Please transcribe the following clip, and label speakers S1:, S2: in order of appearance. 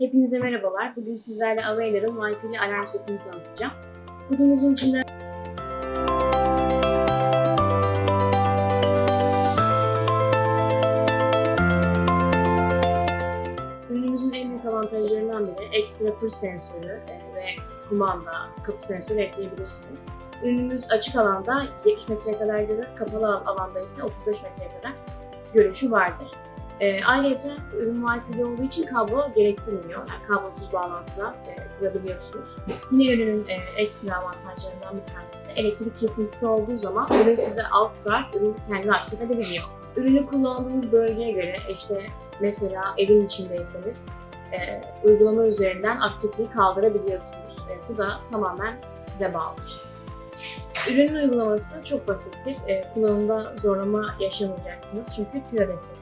S1: Hepinize merhabalar. Bugün sizlerle Availar'ın Wi-Fi'li alarm setini tanıtacağım. Kutumuzun içinde Ürünümüzün en büyük avantajlarından biri ekstra pır sensörü e, ve kumanda, kapı sensörü ekleyebilirsiniz. Ürünümüz açık alanda 70 metreye kadar görür, kapalı alanda ise 35 metreye kadar görüşü vardır. E, ayrıca ürün Wi-Fi'li olduğu için kablo gerektirmiyor. Yani kablosuz bağlantılar e, kurabiliyorsunuz. Yine ürünün e, ekstra avantajlarından bir tanesi elektrik kesintisi olduğu zaman ürün size altsa ürün kendini aktif edebiliyor. Ürünü kullandığınız bölgeye göre işte mesela evin içindeyseniz e, uygulama üzerinden aktifliği kaldırabiliyorsunuz. E, bu da tamamen size bağlı bir şey. Ürünün uygulaması çok basittir. E, kullanımda zorlama yaşamayacaksınız çünkü tüyo destek